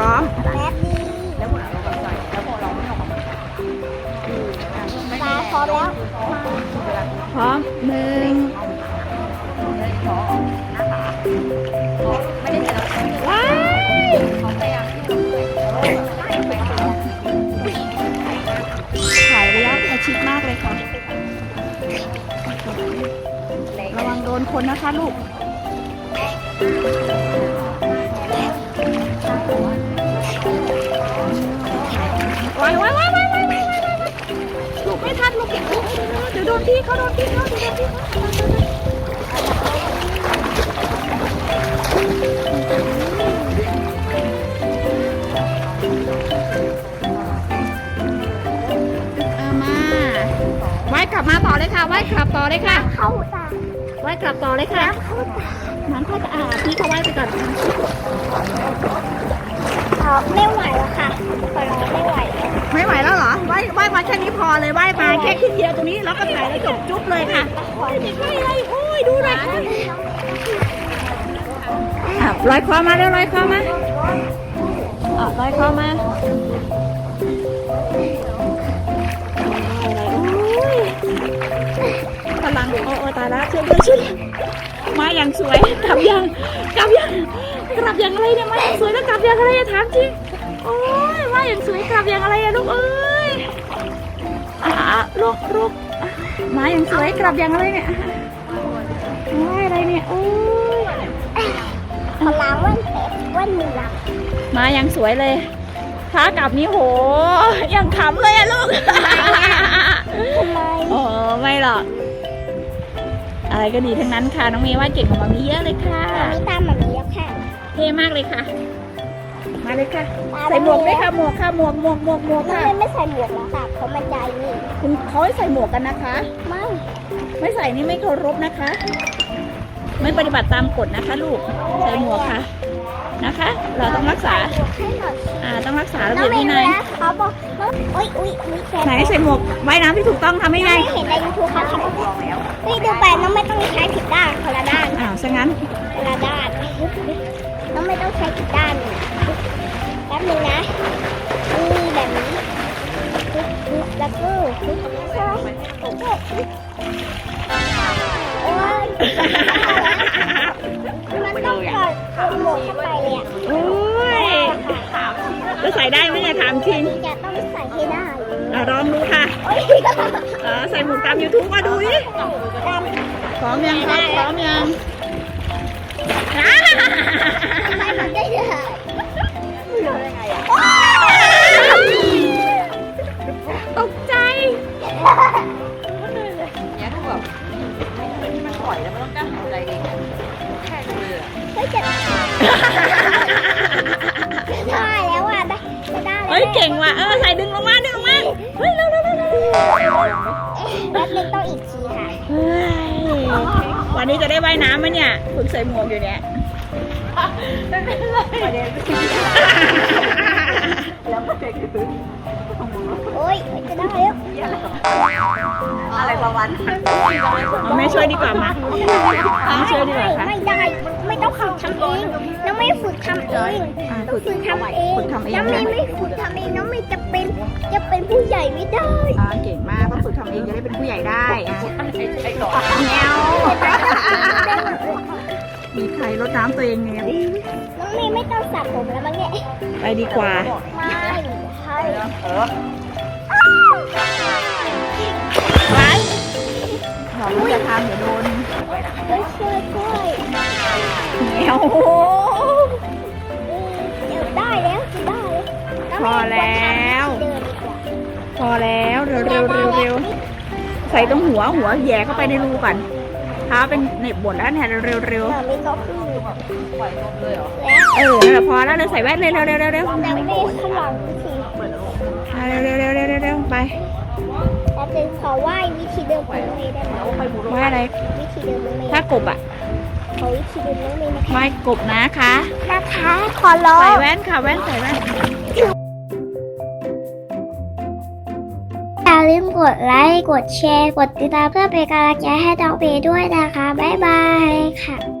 พร้อมแป๊บนึงแล้วหมดเราแบบใส่แล้วพอเราไม่ออกมาตาพร้อมแล้วพร้อมหนึ่งเลยขอนะคะไม่ได้เห็นเราไม่ได้ว้ายเขายายามที่จะไปตัวถ่ายระยะประชิดมากเลยค่ะ ระวังโดนคนนะคะลูก ดี๋ยวโดนพี่เขาโดนพี่เขาเดี๋ยวโดนพี่เขาเอามาว่ายกลับมาต่อเลยค่ะว่ายกลับต่อเลยค่ะ เข้าตาว่ายกลับต่อเลยค่ะเข้าตาน้ำเข้าตาอ่าพี่เขาว่ายไปก่อน เออไม่ไหวแล้วค่ะตอนนี้ไม่ไหวแล้วไม่ไหวแล้วเหรอว่ายว่ายมาแค่นี้พอเลยว่ายมาแค่ครึ่งเดียวตรงนี้แล้วก็ถ่ายแล้วจบจุ๊บเลยค่ะเด็กไม่อะไรโอ้ยดูเลยค่ะอะลอยคอมาเร็วลอยคอมาอะลอยคอมา พลังโอ้โอ้ตายแล้วช่วยด้วยช่วยด้วยมาอย่างสวยกลับยังกลับยังกลับยังอะไรเนี่ยมาอย่างสวยแล้วกลับยังอะไรอะถามจริงโอ้ยว่าอย่างสวยกลับอย่างอะไรอะลูกเอ้ยอ่าลูกลูกมาอย่างสวยกลับอย่างอะไรเนี่ยว่าอะไรเนี่ยโอ้ยพลังวันเตะวันเหนือมาอย่างสวยเลยถ้ากลับนี้โหยังขำเลยอะลูกทำไมโอ้ไม่หรอก อะไรก็ดีทั้งนั้นค่ะ น้องเมย์ว่าเก่งกว่ามามีเยอะเลยค่ะมีตามแบบนี้แล้วค่ะ เท่มากเลยค่ะ มาเลยค่ะ ใส่หมวกด้วยค่ะหมวกค่ะหมวกหมวกหมวกหมวกน้องค่ะไม่ไม่ใส่หมวกแล้วค่ะเพราะมันใหญ่นี่คุณเขาให้ใส่หมวกกันนะคะ ไม่ ไม่ใส่นี่ไม่เคารพนะคะ ไม่ปฏิบัติตามกฎนะคะ ลูก ใส่หมวกค่ะ นะคะ เราต้องรักษาหมวกให้หน่อยอ่า ต้องรักษาระน้อเบีงยบไม่วินัยรู้นะเขาบอกว่าอุ้ยอุ้ยอุ้ยแกไหนใส่หมวกว่ายน้ำที่ถูกต้องทำไม่ไงไม่เห็นในยูทูบเขาทำเฮ้ยดูไปน้องไม่ต้องใช้ผิดด้านคนละด้าน อ้าวซะงั้นคนละด้าน น้องไม่ต้องใช้ผิดด้านแป๊บนึงนะนี่แบบนี้แล้วก็โอ้ยมันต้อง กดกดหมวกเข้าไปเลยอะโอ้ยจะใส่ได้ไหมเนี่ยถามจริงจะต้องใส่ให้ได้อะลองดูค่ะโอ้ยเออใส่หมวกตาม YouTube มาดูดิดำพร้อมยังครับพร้อมยัง องอีกทีค่ะเฮ้ยวันนี้จะได้ว่ายน้ำไหมเนี่ยฝึกใส่หมวกอยู่เนี่ยประเด็นแล้วประเด็นคือโอ้ยจะได้แล้วอะไรประมาณนั้นเอาแม่ช่วยดีกว่ามาแม่ช่วยดีกว่าค่ะไม่ได้ ไม่ต้องฝึกทำเองน้องไม่ฝึกทำเองอ่าต้อฝึงกฝึกทำเองฝึกทำเองน้องไม่ไม่ฝึกทำเองน้องไม่จะเป็นจะเป็นผู้ใหญ่ไม่ได้อ่าเก่งมากต้องฝึกทำเองจะได้เป็นผู้ใหญ่ได้อะไอ้หลอดแนวมีใครรดน้ำตัวเองไงน้องเมย์ไม่ต้องสระผมแล้วมั้งเนี่ยไปดีกว่าไม่ใช่เออไว้เราไม่จะทำเดี๋ยวโดน ช่วยช่วยช่วยแนวเดี๋ยวได้แล้วจะได้แล้วพอแล้วเดินดีกว่าพอแล้วเร็วเร็วเร็วเร็วใส่ตรงหัวหัวแหย่เข้าไปในรูก่อนเท้าเป็นเหน็บบดแล้วเนี่ยเร็วเร็วเร็วแต่ไม่ต้องขึ้นปล่อยลมเลยเหรอแล้วเออนั่นแหละพอแล้วเร็วใส่แว่นเลยเร็วเร็วเร็วเร็วแต่ไม่ข้างหลังวิธีอะเร็วเร็วเร็วเร็วเร็วเร็วไปแต่เป็นขอไหว้วิธีเดิมของน้องเมย์ได้ไหมแล้วไปหมุนไหว่าอะไรวิธีเดิมน้องเมย์ถ้ากบอะ ขอวิธีเดิมน้องเมย์นะคะไหว้กบนะคะนะคะขอร้อใส่งแว่นค่ะแว่นใส่แว่นอย่าลืมกดไลค์ กดแชร์ กดติดตามเพื่อเป็นกำลังใจให้น้องเมย์ด้วยนะคะ บ๊ายบายค่ะ